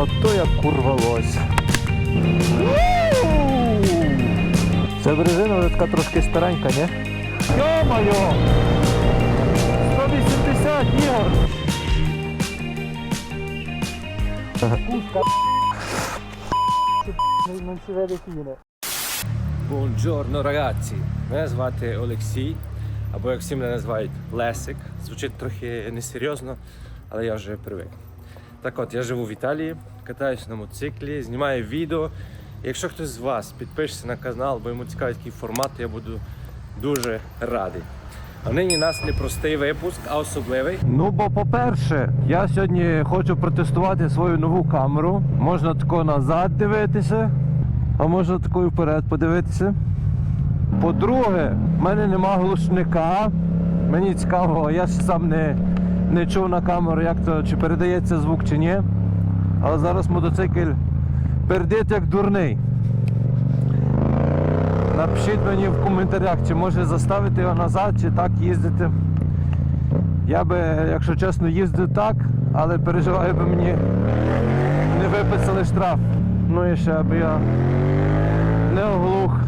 Ото як курвалось. Це резина вже така трошки старенька, ні? Йо-моє! 180 ігор! Куска non si vede fine. Buongiorno ragazzi, мене звати Олексій, або як всі мене називають Лесик. Звучить трохи несерйозно, але я вже привик. Так от, я живу в Італії, катаюсь на мотоциклі, знімаю відео. Якщо хтось з вас підпишеться на канал, бо йому цікавий такий формат, я буду дуже радий. А нині нас не простий випуск, а особливий. Ну, бо по-перше, я сьогодні хочу протестувати свою нову камеру. Можна тако назад дивитися, а можна тако і вперед подивитися. По-друге, в мене нема глушника. Мені цікаво, я ж сам не, не чув на камеру, як то чи передається звук чи ні. Але зараз мотоцикл пердить як дурний. Напишіть мені в коментарях, чи може заставити його назад, чи так їздити. Я би, якщо чесно, їздив так, але переживаю, би мені не виписали штраф. Ну і ще аби я не оглух.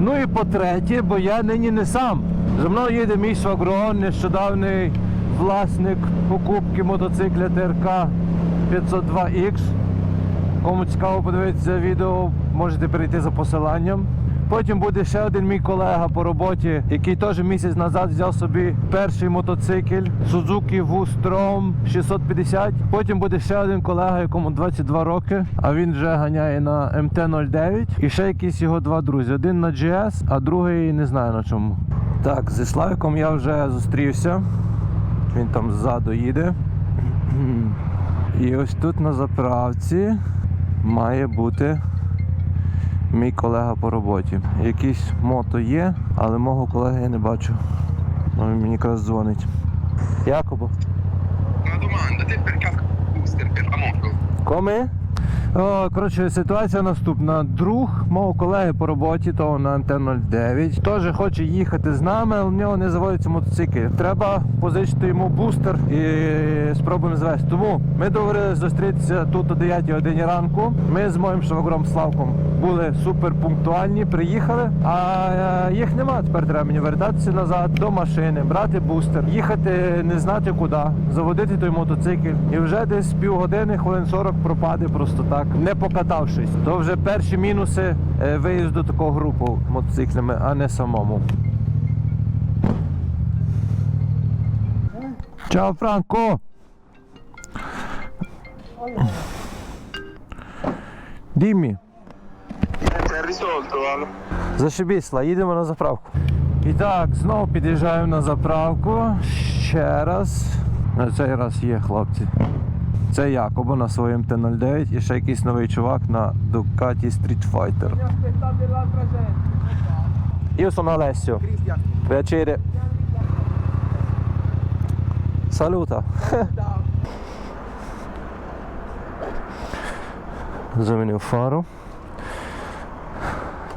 Ну і по-третє, бо я нині не сам. За мною їде мій швагрон, нещодавний власник покупки мотоцикля ТРК 502X. Кому цікаво подивитися відео, можете перейти за посиланням. Потім буде ще один мій колега по роботі, який теж місяць назад взяв собі перший мотоцикл Suzuki V-Strom 650. Потім буде ще один колега, якому 22 роки, а він вже ганяє на МТ-09. І ще якісь його два друзі. Один на GS, а другий не знаю на чому. Так, зі Славіком я вже зустрівся. Він там ззаду їде. І ось тут на заправці має бути мій колега по роботі. Якийсь мото є, але мого колеги я не бачу. Ну, Він мені якраз дзвонить. Якобо. Una О, коротше, ситуація наступна. Друг мого колеги по роботі, того на МТ-09, теж хоче їхати з нами, але в нього не заводиться мотоцикл. Треба позичити йому бустер і спробуємо звести. Тому ми договорилися зустрітися тут о 9 годині ранку. Ми з моїм швагром Славком були супер пунктуальні, приїхали, а е, їх нема. Тепер треба мені вертатися назад до машини, брати бустер, їхати не знати куди, заводити той мотоцикл. І вже десь півгодини, хвилин 40 пропаде просто так, не покатавшись. То вже перші мінуси е, виїзду такого групу мотоциклями, а не самому. Чао, Франко! Діммі. Зашибісла, їдемо на заправку. І так, знову під'їжджаємо на заправку. Ще раз. На цей раз є хлопці. Це Якобо на своєму Т-09 і ще якийсь новий чувак на Ducati Street Fighter. Io sono Alessio. Piacere. Saluta. Замінив фару.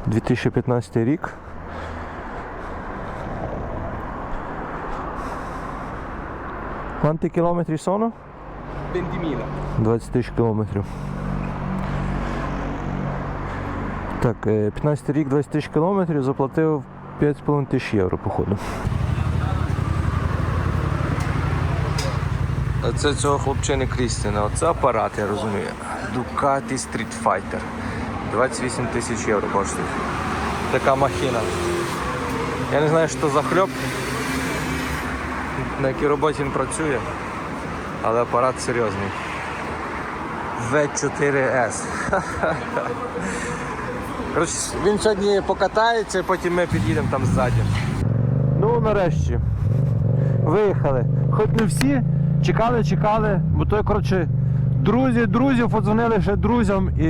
2015 рік. Quanti chilometri sono? 20.000. 20 тисяч кілометрів. Так, е, 15 рік, 20 тисяч кілометрів, заплатив 5,5 тисяч євро, походу. Це цього хлопчини Крістіна. Оце апарат, я розумію. Ducati Street Fighter. 28 тисяч євро коштує. Така махіна. Я не знаю, що за хльоп, на якій роботі він працює, але апарат серйозний. V4S. Коротше, він сьогодні покатається, потім ми під'їдемо там ззаді. Ну, нарешті. Виїхали. Хоч не всі, чекали, чекали, бо то, коротше, друзі, друзів подзвонили ще друзям і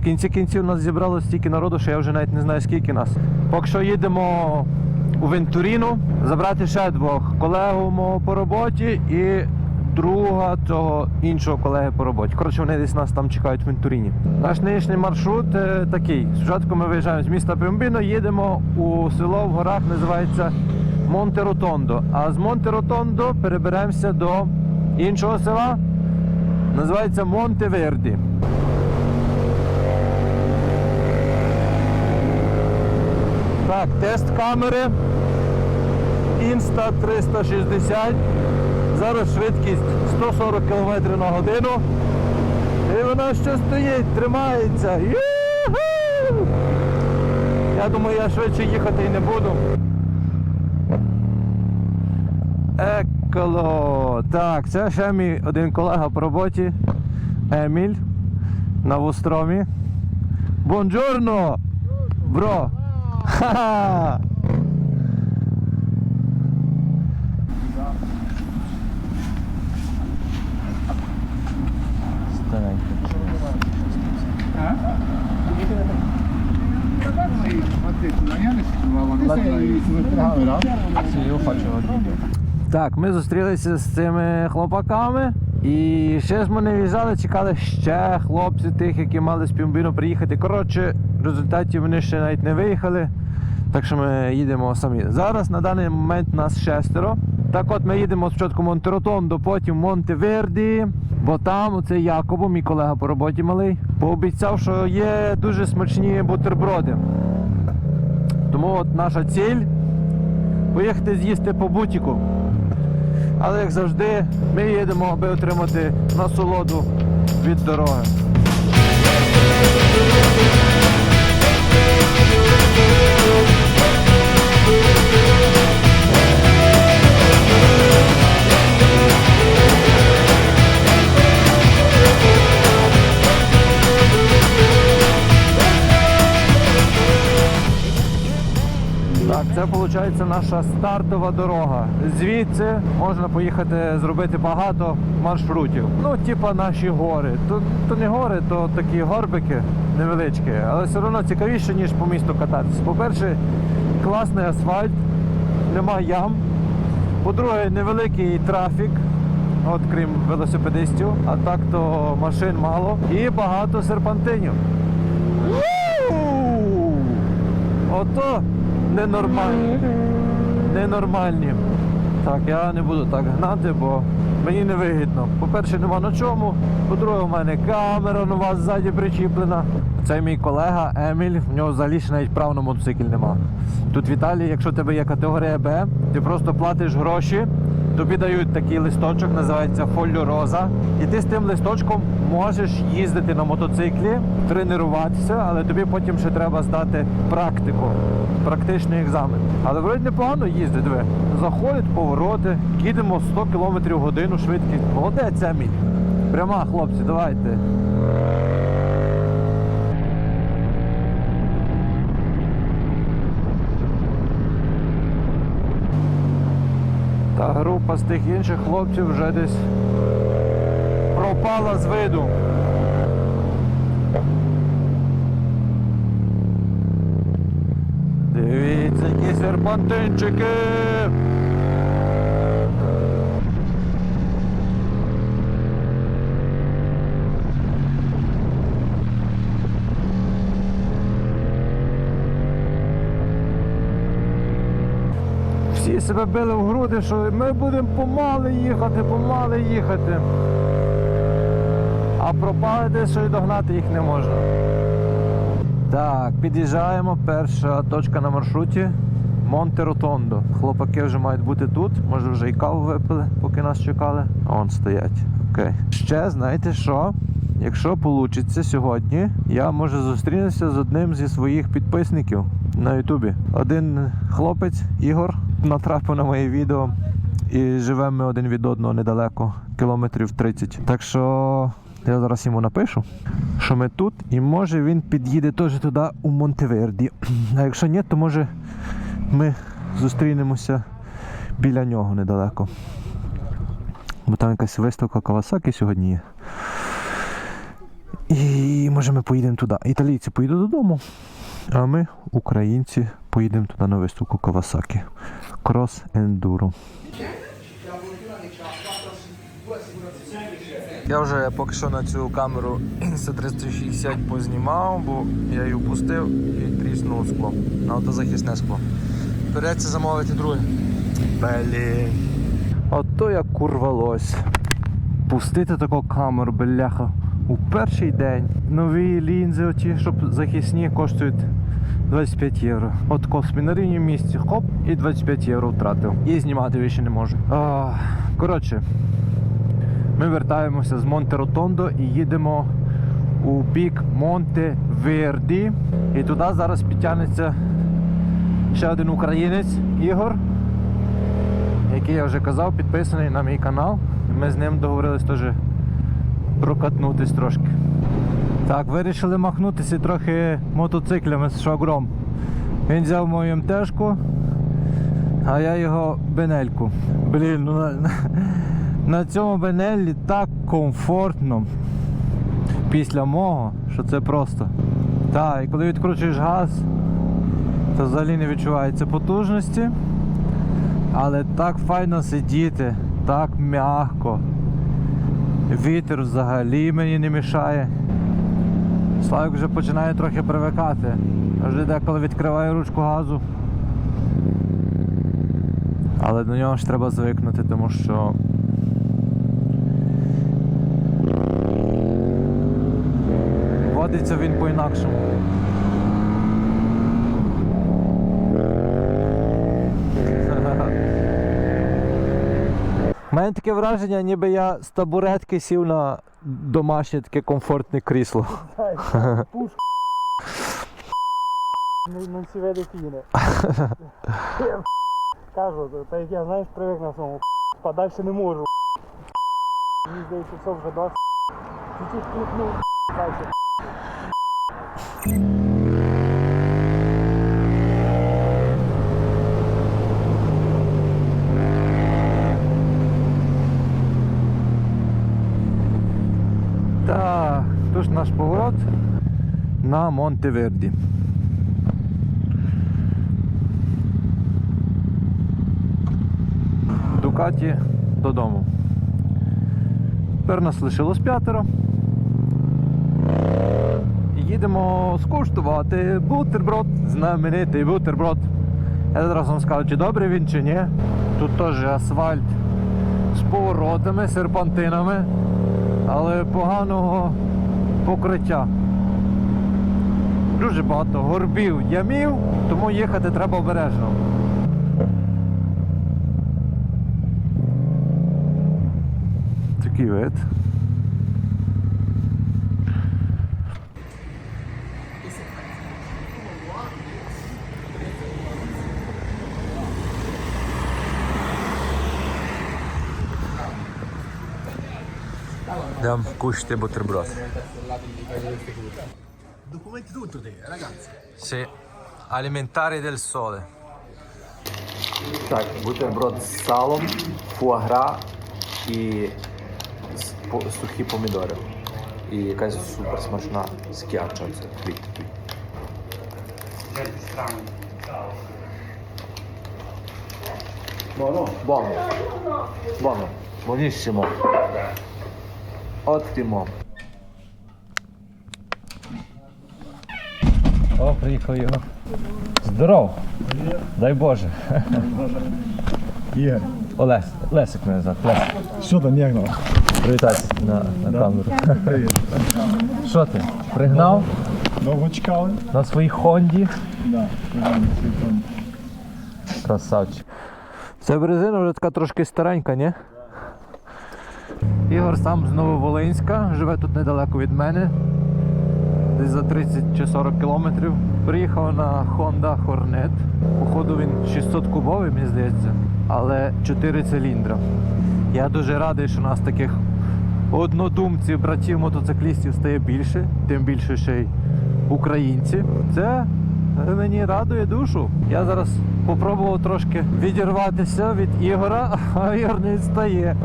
в кінці кінців нас зібрало стільки народу, що я вже навіть не знаю скільки нас. Поки що їдемо у Вентуріну забрати ще двох колегу мого по роботі і друга цього іншого колеги по роботі. Коротше, вони десь нас там чекають в Вентуріні. Наш нинішній маршрут е, такий. Спочатку ми виїжджаємо з міста Пімбіно, їдемо у село в горах, називається Монте-Ротондо. А з Монте-Ротондо переберемося до іншого села Називається Монтеверді. Так, тест камери. Insta 360. Зараз швидкість 140 км на годину. І вона ще стоїть, тримається. Ю-ху! Я думаю, я швидше їхати і не буду. Еколо. Так, це ще мій один колега по роботі. Еміль. На вустромі. Бонджорно! Бро! Ха-ха! Так, ми зустрілися з цими хлопаками. І ще ж ми не в'їжджали, чекали ще хлопців тих, які мали з Пімбіну приїхати. Коротше, в результаті вони ще навіть не виїхали. Так що ми їдемо самі. Зараз на даний момент нас шестеро. Так от ми їдемо спочатку Монтеротондо, потім Монтеверді, бо там оцей Якобо, мій колега по роботі малий, пообіцяв, що є дуже смачні бутерброди. Тому от наша ціль поїхати з'їсти по бутіку. Але як завжди, ми їдемо, аби отримати насолоду від дороги. Так, це виходить наша стартова дорога. Звідси можна поїхати зробити багато маршрутів. Ну, типа наші гори. То, то не гори, то такі горбики невеличкі, але все одно цікавіше, ніж по місту кататися. По-перше, класний асфальт, нема ям. По-друге, невеликий трафік. От крім велосипедистів, а так то машин мало і багато серпантинів. Ото ненормальні. Ненормальні. Так, я не буду так гнати, бо мені не вигідно. По-перше, нема на чому. По-друге, у мене камера нова ззаді причіплена. Це мій колега Еміль, в нього взагалі ще навіть прав на мотоцикль нема. Тут в Італії, якщо в тебе є категорія Б, ти просто платиш гроші, тобі дають такий листочок, називається фоліо роза. І ти з тим листочком можеш їздити на мотоциклі, тренуватися, але тобі потім ще треба здати практику, практичний екзамен. Але вроді непогано їздить. Диви. Заходять повороти, їдемо 100 км в годину швидкість. Молодець, Еміль. Пряма, хлопці, давайте. Та група з тих інших хлопців вже десь пропала з виду. Дивіться, які серпантинчики. Себе били в груди, що ми будемо помали їхати, помали їхати. А пропали десь, що й догнати їх не можна. Так, під'їжджаємо. Перша точка на маршруті. Монте Ротондо. Хлопаки вже мають бути тут. Може вже і каву випили, поки нас чекали. Вон стоять. Окей. Ще знаєте що? Якщо вийде сьогодні, я може зустрінуся з одним зі своїх підписників на Ютубі. Один хлопець Ігор натрапив на моє відео. І живемо ми один від одного недалеко, кілометрів 30. Так що я зараз йому напишу, що ми тут, і може він під'їде теж туди у Монтеверді. А якщо ні, то може ми зустрінемося біля нього недалеко. Бо там якась виставка Кавасаки сьогодні є. І може ми поїдемо туди. Італійці поїдуть додому, а ми, українці, поїдемо туди на виставку Кавасаки. Крос ендуро. Я вже поки що на цю камеру Insta360 познімав, бо я її опустив і тріснуло скло. На автозахисне скло. Придеться замовити друге. Блін. Ото як курвалось. пустити таку камеру, бляха, у перший день. Нові лінзи, оті, щоб захисні, коштують 25 євро. От космі на рівні місці, хоп, і 25 євро втратив. І знімати більше не можу. А, коротше, ми вертаємося з Монте Ротондо і їдемо у бік Монте Верді. І туди зараз підтягнеться ще один українець Ігор, який я вже казав, підписаний на мій канал. Ми з ним договорились теж прокатнутись трошки. Так, вирішили махнутися трохи мотоциклями з швагром. Він взяв мою МТшку, а я його бенельку. Блін, ну на, на, цьому бенеллі так комфортно після мого, що це просто. Так, і коли відкручуєш газ, то взагалі не відчувається потужності. Але так файно сидіти, так м'яко. Вітер взагалі мені не мішає. Славик вже починає трохи привикати. Вже деколи відкриває ручку газу. Але до нього ж треба звикнути, тому що. Водиться він по-інакшому. У мене таке враження, ніби я з табуретки сів на домашнє таке комфортне крісло. Si vede fine. Кажу, та як я знаєш, привик на своєму подальше не можу. Мені здається, все вже досить. Чуть-чуть кліпнув, далі. На Монтеверді. Дукаті додому. Тепер нас лишилось п'ятеро. Їдемо скуштувати бутерброд, знаменитий бутерброд. Я зараз вам скажу, чи добрий він, чи ні. Тут теж асфальт з поворотами, серпантинами але поганого покриття. Дуже багато горбів, ямів, тому їхати треба обережно. Такий вид. Дам кушати бутерброд. Documenti tutto te, ragazzi. Sì, alimentari del sole. Так, бутерброд з салом, фуагра і с- по- сухі помідори. І якась супер смачна скіача. Це хліб такий. Buono? Buono. Buono. Buonissimo. Ottimo. Приїхав його. Здоров! Дай Боже. Ігор, Олесь, Лесик мене звати. Лесик. що там, як нам? Привітайся на, на камеру. Що ти? Пригнав Довго чекали? на своїй Хонді. Да. Красавчик. Ця березина вже така трошки старенька, ні? Ігор сам з Нововолинська, живе тут недалеко від мене. Десь за 30 чи 40 кілометрів. Приїхав на Honda Hornet. Походу він 600 кубовий, мені здається, але 4 циліндра. Я дуже радий, що у нас таких однодумців, братів мотоциклістів стає більше, тим більше ще й українці. Це мені радує душу. Я зараз попробував трошки відірватися від Ігора, а Ігор не відстає.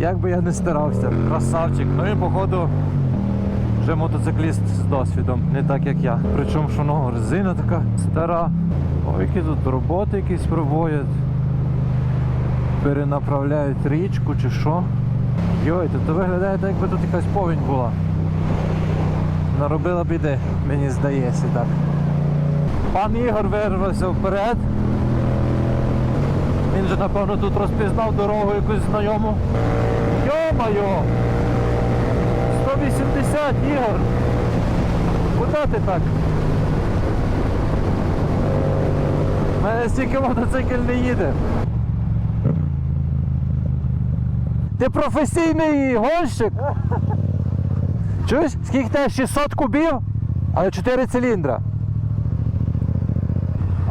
Як би я не старався. Красавчик. Ну і походу вже мотоцикліст з досвідом, не так як я. Причому що ну, резина така стара. О, які тут роботи якісь проводять. Перенаправляють річку чи що. Йой, то, то виглядає так, якби тут якась повінь була. Наробила біди, мені здається так. Пан Ігор вирвався вперед. Він же, напевно, тут розпізнав дорогу якусь знайому. Йома, Йо-моє! 180, Ігор! Куди ти так? У мене стільки мотоцикл не їде. Ти професійний гонщик? Чуєш? Скільки тебе 600 кубів, але 4 циліндра.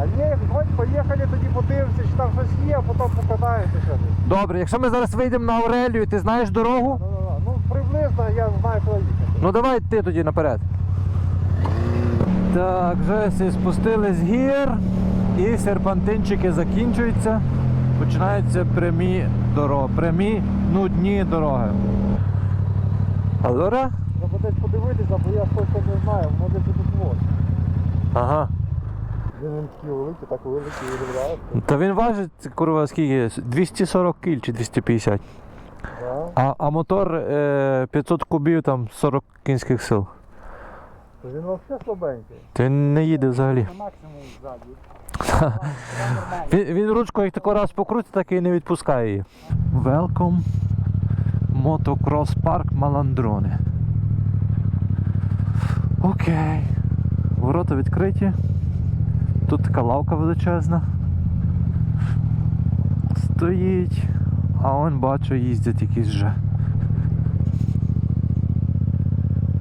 А ні, хоч поїхали, тоді подивимося, чи там щось є, а потім покатаємося ще десь. Добре, якщо ми зараз вийдемо на Аурелію, ти знаєш дорогу? Ну, ну, ну. ну приблизно я знаю, куди їхати. Ну давай ти тоді наперед. Так, вже всі спустились з гір і серпантинчики закінчуються. Починаються прямі дороги, прямі нудні дороги. Алора? Треба десь подивитися, бо я точно не знаю, може тут вот. Ага. Він такий великий, так великий виглядає. Та він важить, курва, скільки? 240 кіль чи 250. Да. А, а мотор е, 500 кубів, там 40 кінських сил. Він взагалі слабенький. Ти не їде взагалі. На максимум ззаді. Він, він ручку як тако раз покрутить, так і не відпускає її. Welcome Motocross Park Маландрони. Окей. Ворота відкриті. Тут така лавка величезна. Стоїть. А он бачу, їздять якісь вже.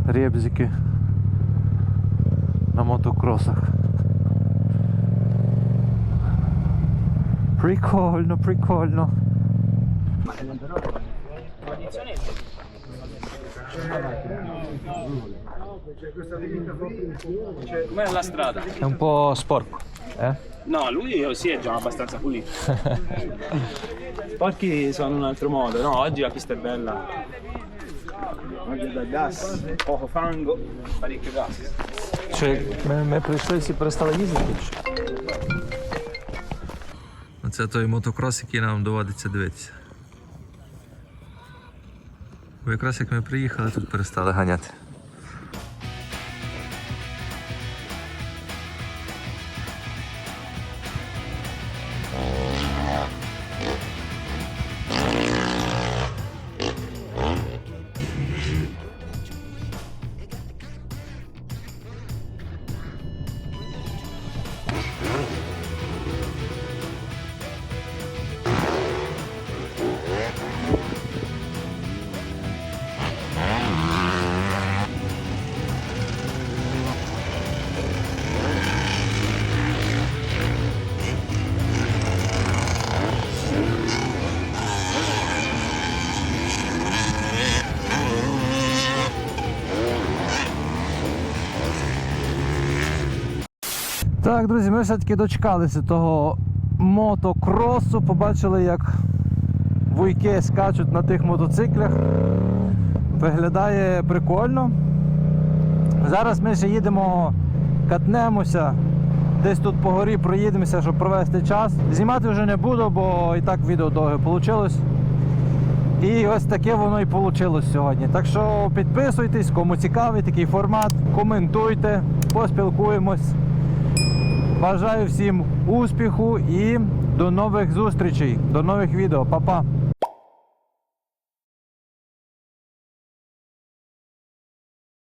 Ребзики на мотокросах. Прикольно, прикольно. Com'è la strada? È un po' sporco. Eh? No, lui si è già abbastanza pulito. Sporchi sono un altro modo, no? Oggi la pista è bella. Oggi è da gas, poco fango, parecchio gas. Чи ми, ми прийшли всі перестали їздити? Оце той мотокрос, який нам доводиться дивитися. Бо якраз як ми приїхали, тут перестали ганяти. Так, друзі, ми все-таки дочекалися того мотокросу. Побачили, як вуйки скачуть на тих мотоциклях. Виглядає прикольно. Зараз ми ще їдемо, катнемося, десь тут по горі проїдемося, щоб провести час. Знімати вже не буду, бо і так відео довге вийшло. І ось таке воно і вийшло сьогодні. Так що підписуйтесь, кому цікавий такий формат, коментуйте, поспілкуємось. Бажаю всім успіху і до нових зустрічей, до нових відео. Па-па!